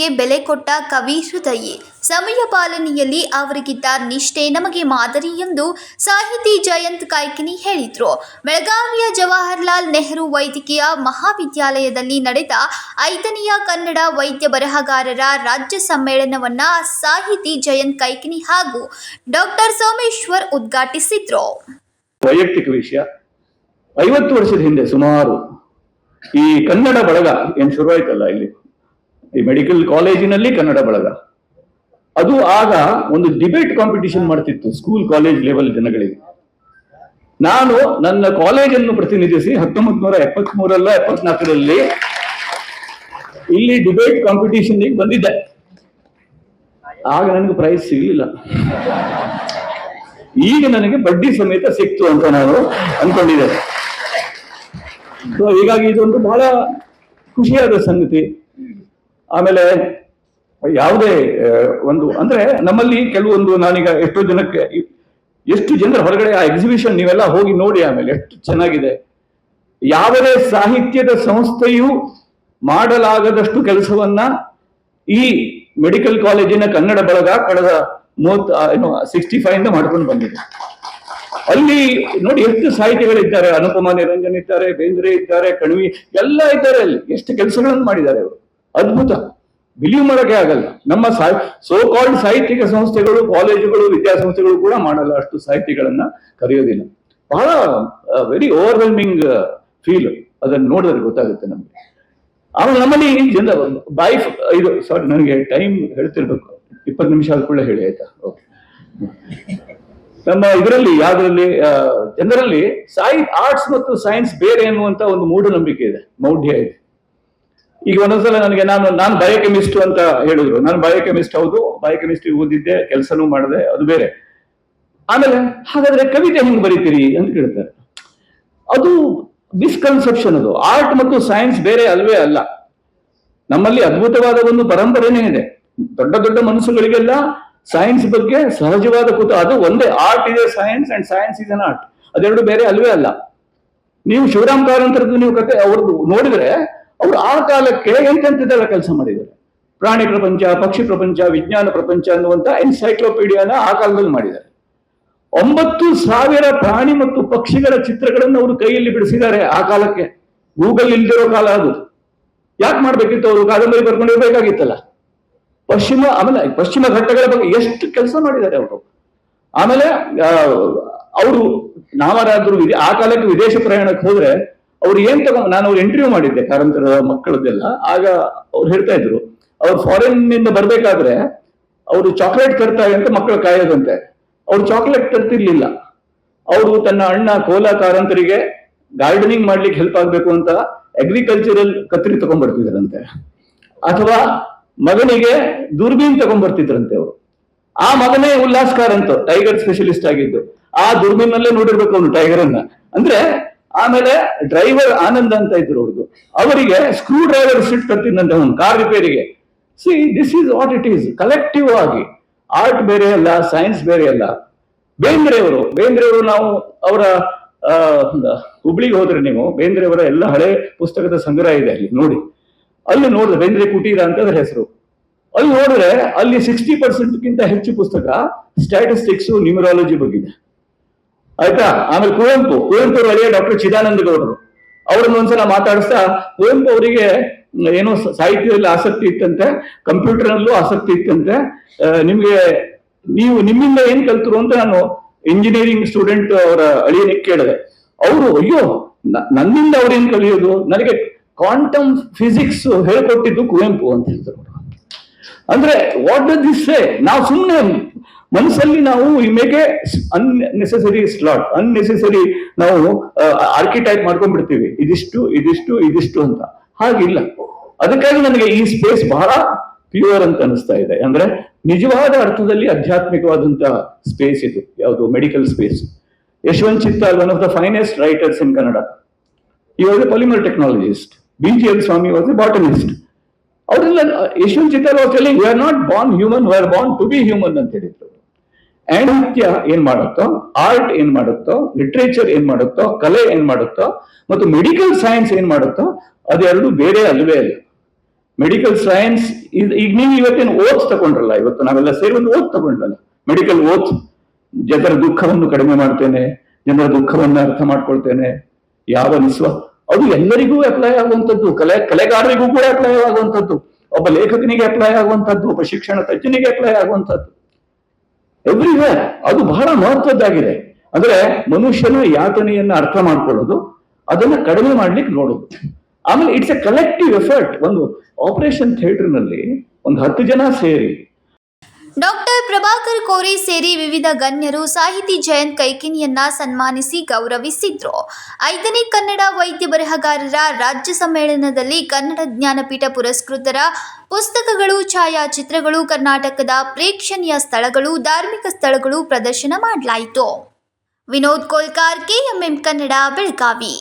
ಮಾತಿಗೆ ಬೆಲೆ ಕೊಟ್ಟ ಕವಿ ಹೃದಯಿ ಸಮಯ ಪಾಲನೆಯಲ್ಲಿ ಅವರಿಗಿದ್ದ ನಿಷ್ಠೆ ನಮಗೆ ಮಾದರಿ ಎಂದು ಸಾಹಿತಿ ಜಯಂತ್ ಕಾಯ್ಕಿನಿ ಹೇಳಿದರು. ಬೆಳಗಾವಿಯ ಜವಾಹರ್ಲಾಲ್ ನೆಹರು ವೈದ್ಯಕೀಯ ಮಹಾವಿದ್ಯಾಲಯದಲ್ಲಿ ನಡೆದ ಐದನೆಯ ಕನ್ನಡ ವೈದ್ಯ ಬರಹಗಾರರ ರಾಜ್ಯ ಸಮ್ಮೇಳನವನ್ನ ಸಾಹಿತಿ ಜಯಂತ್ ಕೈಕಿನಿ ಹಾಗೂ ಡಾಕ್ಟರ್ ಸೋಮೇಶ್ವರ್ ಉದ್ಘಾಟಿಸಿದ್ರು. ವೈಯಕ್ತಿಕ ವಿಷಯ. ಐವತ್ತು ವರ್ಷದ ಹಿಂದೆ ಸುಮಾರು ಈ ಕನ್ನಡ ಬಳಗ ಏನ್ ಶುರುವಾಯ್ತಲ್ಲ ಇಲ್ಲಿ? ಈ ಮೆಡಿಕಲ್ ಕಾಲೇಜಿನಲ್ಲಿ ಕನ್ನಡ ಬಳಗ. ಅದು ಆಗ ಒಂದು ಡಿಬೇಟ್ ಕಾಂಪಿಟಿಷನ್ ಮಾಡ್ತಿತ್ತು ಸ್ಕೂಲ್ ಕಾಲೇಜ್ ಲೆವೆಲ್ ಜನಗಳಿಗೆ. ನಾನು ನನ್ನ ಕಾಲೇಜನ್ನು ಪ್ರತಿನಿಧಿಸಿ ಹತ್ತೊಂಬತ್ ನೂರ ಎಪ್ಪತ್ತ್ ಮೂರಲ್ಲ ಎಪ್ಪತ್ನಾಲ್ಕರಲ್ಲಿ ಇಲ್ಲಿ ಡಿಬೇಟ್ ಕಾಂಪಿಟಿಷನ್ ಬಂದಿದ್ದೆ. ಆಗ ನನಗೆ ಪ್ರೈಸ್ ಸಿಗಲಿಲ್ಲ. ಈಗ ನನಗೆ ಬಡ್ಡಿ ಸಮೇತ ಸಿಕ್ತು ಅಂತ ನಾನು ಅನ್ಕೊಂಡಿದ್ದೇನೆ. ಸೊ ಹೀಗಾಗಿ ಇದೊಂದು ಬಹಳ ಖುಷಿಯಾದ ಸಂಗತಿ. ಆಮೇಲೆ ಯಾವುದೇ ಒಂದು, ಅಂದ್ರೆ ನಮ್ಮಲ್ಲಿ ಕೆಲವೊಂದು ನಾನೀಗ ಎಷ್ಟೋ ಜನಕ್ಕೆ ಎಷ್ಟು ಜನರ ಹೊರಗಡೆ ಆ ಎಕ್ಸಿಬಿಷನ್ ನೀವೆಲ್ಲ ಹೋಗಿ ನೋಡಿ ಆಮೇಲೆ ಎಷ್ಟು ಚೆನ್ನಾಗಿದೆ. ಯಾವುದೇ ಸಾಹಿತ್ಯದ ಸಂಸ್ಥೆಯು ಮಾಡಲಾಗದಷ್ಟು ಕೆಲಸವನ್ನ ಈ ಮೆಡಿಕಲ್ ಕಾಲೇಜಿನ ಕನ್ನಡ ಬಳಗ ಕಳೆದ ಮೂವತ್ ಏನು ಸಿಕ್ಸ್ಟಿ ಫೈವ್ ಇಂದ ಮಾಡ್ಕೊಂಡು ಬಂದಿದೆ. ಅಲ್ಲಿ ನೋಡಿ ಎಷ್ಟು ಸಾಹಿತಿಗಳಿದ್ದಾರೆ. ಅನುಪಮ ನಿರಂಜನ್ ಇದ್ದಾರೆ, ಬೇಂದ್ರೆ ಇದ್ದಾರೆ, ಕಣ್ವಿ, ಎಲ್ಲ ಇದ್ದಾರೆ ಅಲ್ಲಿ. ಎಷ್ಟು ಕೆಲಸಗಳನ್ನು ಮಾಡಿದ್ದಾರೆ ಅವರು. ಅದ್ಭುತ. ಬಿಲೀವ್ ಮಾಡೋಕೆ ಆಗಲ್ಲ. ನಮ್ಮ ಸೋ ಕಾಲ್ಡ್ ಸಾಹಿತ್ಯಿಕ ಸಂಸ್ಥೆಗಳು, ಕಾಲೇಜುಗಳು, ವಿದ್ಯಾಸಂಸ್ಥೆಗಳು ಕೂಡ ಮಾಡಲ್ಲ ಅಷ್ಟು ಸಾಹಿತಿಗಳನ್ನ ಕರೆಯೋದಿಲ್ಲ. ಬಹಳ ವೆರಿ ಓವರ್ವೆಲ್ಮಿಂಗ್ ಫೀಲ್ ಅದನ್ನ ನೋಡಿದ್ರೆ ಗೊತ್ತಾಗುತ್ತೆ ನಮ್ಗೆ. ಆಮೇಲೆ ನಮ್ಮಲ್ಲಿ ಜನ ಬೈ ಇದು ಸಾರಿ ನನಗೆ ಟೈಮ್ ಹೇಳ್ತಿರ್ಬೇಕು. ಇಪ್ಪತ್ತು ನಿಮಿಷ ಆದ್ಕೊಳ್ಳೆ ಹೇಳಿ, ಆಯ್ತಾ? ಓಕೆ ನಮ್ಮ ಇದರಲ್ಲಿ, ಯಾವ್ದ್ರಲ್ಲಿ ಜನರಲ್ಲಿ ಸಾಯಿ ಆರ್ಟ್ಸ್ ಮತ್ತು ಸೈನ್ಸ್ ಬೇರೆ ಅನ್ನುವಂತ ಒಂದು ಮೂಢನಂಬಿಕೆ ಇದೆ. ಮೌಢ್ಯ ಇದೆ. ಈಗ ಒಂದೊಂದ್ಸಲ ನನಗೆ ನಾನು ನಾನು ಬಯೋಕೆಮಿಸ್ಟ್ ಅಂತ ಹೇಳಿದ್ರು. ನಾನು ಬಯೋಕೆಮಿಸ್ಟ್ ಹೌದು ಬಯೋಕೆಮಿಸ್ಟ್ರಿ ಓದಿದ್ದೆ, ಕೆಲಸನೂ ಮಾಡಿದೆ, ಅದು ಬೇರೆ. ಆಮೇಲೆ, ಹಾಗಾದ್ರೆ ಕವಿತೆ ಹೆಂಗ್ ಬರೀತೀರಿ ಅಂತ ಕೇಳ್ತಾರೆ. ಅದು ಮಿಸ್ಕನ್ಸೆಪ್ಷನ್ ಅದು. ಆರ್ಟ್ ಮತ್ತು ಸೈನ್ಸ್ ಬೇರೆ ಅಲ್ವೇ ಅಲ್ಲ. ನಮ್ಮಲ್ಲಿ ಅದ್ಭುತವಾದ ಒಂದು ಪರಂಪರೆನೇ ಇದೆ. ದೊಡ್ಡ ದೊಡ್ಡ ಮನಸ್ಸುಗಳಿಗೆಲ್ಲ ಸೈನ್ಸ್ ಬಗ್ಗೆ ಸಹಜವಾದ ಕೂತ, ಅದು ಒಂದೇ ಆರ್ಟ್ ಇದೆ science and science is an art ಅದೆರಡು ಬೇರೆ ಅಲ್ವೇ ಅಲ್ಲ. ನೀವು ಶಿವರಾಮ್ ಕಾರಂತರದ್ದು ನೀವು ಕತೆ, ಅವ್ರದ್ದು ನೋಡಿದ್ರೆ ಅವ್ರು ಆ ಕಾಲಕ್ಕೆ ಎಂತೆಂತದೆಲ್ಲ ಕೆಲಸ ಮಾಡಿದ್ದಾರೆ ಪ್ರಾಣಿ ಪ್ರಪಂಚ, ಪಕ್ಷಿ ಪ್ರಪಂಚ, ವಿಜ್ಞಾನ ಪ್ರಪಂಚ ಅನ್ನುವಂಥ ಎನ್ಸೈಕ್ಲೋಪೀಡಿಯಾನ ಆ ಕಾಲದಲ್ಲಿ ಮಾಡಿದ್ದಾರೆ. ಒಂಬತ್ತು ಸಾವಿರ ಪ್ರಾಣಿ ಮತ್ತು ಪಕ್ಷಿಗಳ ಚಿತ್ರಗಳನ್ನು ಅವರು ಕೈಯಲ್ಲಿ ಬಿಡಿಸಿದ್ದಾರೆ ಆ ಕಾಲಕ್ಕೆ. ಗೂಗಲ್ ಇಲ್ದಿರೋ ಕಾಲ ಅದು. ಯಾಕೆ ಮಾಡ್ಬೇಕಿತ್ತು ಅವರು? ಕಾದಂಬರಿ ಬರ್ಕೊಂಡು ಇರಬೇಕಾಗಿತ್ತಲ್ಲ. ಪಶ್ಚಿಮ, ಆಮೇಲೆ ಪಶ್ಚಿಮ ಘಟ್ಟಗಳ ಬಗ್ಗೆ ಎಷ್ಟು ಕೆಲಸ ಮಾಡಿದ್ದಾರೆ ಅವರು? ಆಮೇಲೆ ಅವರು ನಾವರಾದ್ರೂ ಆ ಕಾಲಕ್ಕೆ ವಿದೇಶ ಪ್ರಯಾಣಕ್ಕೆ ಹೋದ್ರೆ ಅವ್ರು ಏನ್ ತಗೊಂಡ್ ನಾನು ಅವ್ರು ಇಂಟರ್ವ್ಯೂ ಮಾಡಿದ್ದೆ, ಕಾರಂತರ ಮಕ್ಕಳದ್ದೆಲ್ಲ ಆಗ ಅವ್ರು ಹೇಳ್ತಾ ಇದ್ರು, ಅವ್ರು ಫಾರಿನ್ನಿಂದ ಬರ್ಬೇಕಾದ್ರೆ ಅವರು ಚಾಕ್ಲೇಟ್ ತರ್ತಾರೆ ಅಂತ ಮಕ್ಕಳು ಕಾಯೋದಂತೆ. ಅವ್ರು ಚಾಕ್ಲೇಟ್ ತರ್ತಿರ್ಲಿಲ್ಲ. ಅವರು ತನ್ನ ಅಣ್ಣ ಕೋಲಾ ಕಾರಂತರಿಗೆ ಗಾರ್ಡನಿಂಗ್ ಮಾಡ್ಲಿಕ್ಕೆ ಹೆಲ್ಪ್ ಆಗ್ಬೇಕು ಅಂತ ಅಗ್ರಿಕಲ್ಚರಲ್ ಕತ್ರಿ ತಗೊಂಡ್ಬರ್ತಿದ್ರಂತೆ. ಅಥವಾ ಮಗನಿಗೆ ದೂರ್ಬೀನ್ ತಗೊಂಡ್ಬರ್ತಿದ್ರಂತೆ ಅವರು. ಆ ಮಗನೇ ಉಲ್ಲಾಸ್ ಅಂತ ಟೈಗರ್ ಸ್ಪೆಷಲಿಸ್ಟ್ ಆಗಿದ್ದು. ಆ ದುರ್ಬೀನಲ್ಲೇ ನೋಡಿರ್ಬೇಕು ಅವನು ಟೈಗರ್ ಅನ್ನ. ಅಂದ್ರೆ ಆಮೇಲೆ ಡ್ರೈವರ್ ಆನಂದ್ ಅಂತ ಇದ್ರು ಅವ್ರದ್ದು ಅವರಿಗೆ ಸ್ಕ್ರೂ ಡ್ರೈವರ್ ಸಿಟ್ ಕಟ್ಟಿದಂತೆ ಒಂದು ಕಾರ್ ರಿಪೇರಿಗೆ see this is what it is collective ಆಗಿ. ಆರ್ಟ್ ಬೇರೆ ಅಲ್ಲ ಸೈನ್ಸ್ ಬೇರೆ ಅಲ್ಲ. ಬೇಂದ್ರೆಯವರು ಬೇಂದ್ರೆಯವರು ನಾವು ಅವರ ಹುಬ್ಳಿಗೆ ಹೋದ್ರೆ ನೀವು ಬೇಂದ್ರೆಯವರ ಎಲ್ಲ ಹಳೆ ಪುಸ್ತಕದ ಸಂಗ್ರಹ ಇದೆ ಅಲ್ಲಿ, ನೋಡಿ. ಅಲ್ಲಿ ನೋಡಿದ್ರೆ ಬೇಂದ್ರೆ ಕುಟೀರ ಅಂತ ಅದ್ರ ಹೆಸರು. ಅಲ್ಲಿ ನೋಡಿದ್ರೆ ಅಲ್ಲಿ ಸಿಕ್ಸ್ಟಿ ಪರ್ಸೆಂಟ್ಗಿಂತ ಹೆಚ್ಚು ಪುಸ್ತಕ ಸ್ಟ್ಯಾಟಿಸ್ಟಿಕ್ಸ್ ನ್ಯೂಮರಾಲಜಿ ಬಗ್ಗಿದೆ ಆಯ್ತಾ? ಆಮೇಲೆ ಕುವೆಂಪು ಕುವೆಂಪು ಅವರು ಅಳಿಯ ಡಾಕ್ಟರ್ ಚಿದಾನಂದ ಗೌಡರು ಅವ್ರನ್ನ ಒಂದ್ಸಲ ಮಾತಾಡಿಸ್ತಾ ಕುವೆಂಪು ಅವರಿಗೆ ಏನೋ ಸಾಹಿತ್ಯದಲ್ಲಿ ಆಸಕ್ತಿ ಇತ್ತಂತೆ, ಕಂಪ್ಯೂಟರ್ನಲ್ಲೂ ಆಸಕ್ತಿ ಇತ್ತಂತೆ. ನಿಮ್ಗೆ ನೀವು ನಿಮ್ಮಿಂದ ಏನ್ ಕಲ್ತರು ಅಂತ ನಾನು ಇಂಜಿನಿಯರಿಂಗ್ ಸ್ಟೂಡೆಂಟ್ ಅವರ ಅಳಿಯನಿಗೆ ಕೇಳಿದೆ. ಅವರು, ಅಯ್ಯೋ ನನ್ನಿಂದ ಅವ್ರೇನ್ ಕಲಿಯೋದು? ನನಗೆ ಕ್ವಾಂಟಮ್ ಫಿಸಿಕ್ಸ್ ಹೇಳ್ಕೊಟ್ಟಿದ್ದು ಕುವೆಂಪು ಅಂತ ಹೇಳ್ತಾರೆ ಅಂದ್ರೆ ವಾಟ್ ಡಸ್ ದಿಸ್ ಸೇ ನಾವು ಸುಮ್ಮನೆ ಮನಸ್ಸಲ್ಲಿ ನಾವು ಇಮೇಗೆ ಅನ್ನೆಸೆಸರಿ ಸ್ಲಾಟ್ ಅನ್ನೆಸೆಸರಿ ನಾವು ಆರ್ಕಿಟೈಪ್ ಮಾಡ್ಕೊಂಡ್ಬಿಡ್ತೀವಿ. ಇದಿಷ್ಟು ಇದಿಷ್ಟು ಇದಿಷ್ಟು ಅಂತ. ಹಾಗಿಲ್ಲ. ಅದಕ್ಕಾಗಿ ನನಗೆ ಈ ಸ್ಪೇಸ್ ಬಹಳ ಪ್ಯೂರ್ ಅಂತ ಅನಿಸ್ತಾ ಇದೆ. ಅಂದ್ರೆ ನಿಜವಾದ ಅರ್ಥದಲ್ಲಿ ಆಧ್ಯಾತ್ಮಿಕವಾದಂತಹ ಸ್ಪೇಸ್ ಇದು. ಯಾವುದು? Medical space Yashwant Chittal one of the finest writers in Kannada he was technologist B G L Swami was a botanist ಅವರೆಲ್ಲ, Yashwant Chittal was telling we are not born human we are born to be human ಅಂತ ಹೇಳಿದ್ರು. ಸಾಹಿತ್ಯ ಏನ್ ಮಾಡುತ್ತೋ art ಏನ್ ಮಾಡುತ್ತೋ literature ಏನ್ ಮಾಡುತ್ತೋ, ಕಲೆ ಏನ್ ಮಾಡುತ್ತೋ, ಮತ್ತು ಮೆಡಿಕಲ್ ಸೈನ್ಸ್ ಏನ್ ಮಾಡುತ್ತೋ, ಅದೆರಡು ಬೇರೆ ಅಲ್ವೇ ಅಲ್ಲ. ಮೆಡಿಕಲ್ ಸೈನ್ಸ್ ಈಗ ನೀವು ಇವತ್ತೇನು ಓತ್ ತಗೊಂಡ್ರಲ್ಲ, ಇವತ್ತು ನಾವೆಲ್ಲ ಸೇರಿ ಒಂದು ಓತ್ ತಗೊಂಡ್ರಲ್ಲ. ಮೆಡಿಕಲ್ ಓತ್ ಜನರ ದುಃಖವನ್ನು ಕಡಿಮೆ ಮಾಡ್ತೇನೆ, ಜನರ ದುಃಖವನ್ನ ಅರ್ಥ ಮಾಡ್ಕೊಳ್ತೇನೆ, ಯಾವ ನಿಸ್ವ, ಅದು ಎಲ್ಲರಿಗೂ ಅಪ್ಲೈ ಆಗುವಂಥದ್ದು, ಕಲೆ, ಕಲೆಗಾರರಿಗೂ ಕೂಡ ಅಪ್ಲೈ ಆಗುವಂಥದ್ದು, ಒಬ್ಬ ಲೇಖಕನಿಗೆ ಅಪ್ಲೈ ಆಗುವಂಥದ್ದು, ಒಬ್ಬ ಶಿಕ್ಷಣ ತಜ್ಞನಿಗೆ ಅಪ್ಲೈ ಆಗುವಂಥದ್ದು. ಎವ್ರಿವೇರ್ ಅದು ಬಹಳ ಮಹತ್ವದ್ದಾಗಿದೆ. ಅಂದ್ರೆ ಮನುಷ್ಯನ ಯಾತನೆಯನ್ನು ಅರ್ಥ ಮಾಡ್ಕೊಳ್ಳೋದು, ಅದನ್ನ ಕಡಿಮೆ ಮಾಡ್ಲಿಕ್ಕೆ ನೋಡೋದು. ಆಮೇಲೆ ಇಟ್ಸ್ ಎ ಕಲೆಕ್ಟಿವ್ ಎಫರ್ಟ್ ಒಂದು ಆಪರೇಷನ್ ಥಿಯೇಟರ್ನಲ್ಲಿ ಒಂದು ಹತ್ತು ಜನ ಸೇರಿ ಪ್ರಭಾಕರ್ ಕೋರೆ ಸೇರಿ ವಿವಿಧ ಗಣ್ಯರು ಸಾಹಿತಿ ಜಯಂತ್ ಕೈಕಿನಿಯನ್ನ ಸನ್ಮಾನಿಸಿ ಗೌರವಿಸಿದ್ರು. ಐದನೇ ಕನ್ನಡ ವೈದ್ಯ ಬರಹಗಾರರ ರಾಜ್ಯ ಸಮ್ಮೇಳನದಲ್ಲಿ ಕನ್ನಡ ಜ್ಞಾನಪೀಠ ಪುರಸ್ಕೃತರ ಪುಸ್ತಕಗಳು, ಛಾಯಾಚಿತ್ರಗಳು, ಕರ್ನಾಟಕದ ಪ್ರೇಕ್ಷಣೀಯ ಸ್ಥಳಗಳು, ಧಾರ್ಮಿಕ ಸ್ಥಳಗಳು ಪ್ರದರ್ಶನ ಮಾಡಲಾಯಿತು. ವಿನೋದ್ ಕೋಲ್ಕಾರ್, ಕೆಎಂಎಂ ಕನ್ನಡ, ಬೆಳಗಾವಿ.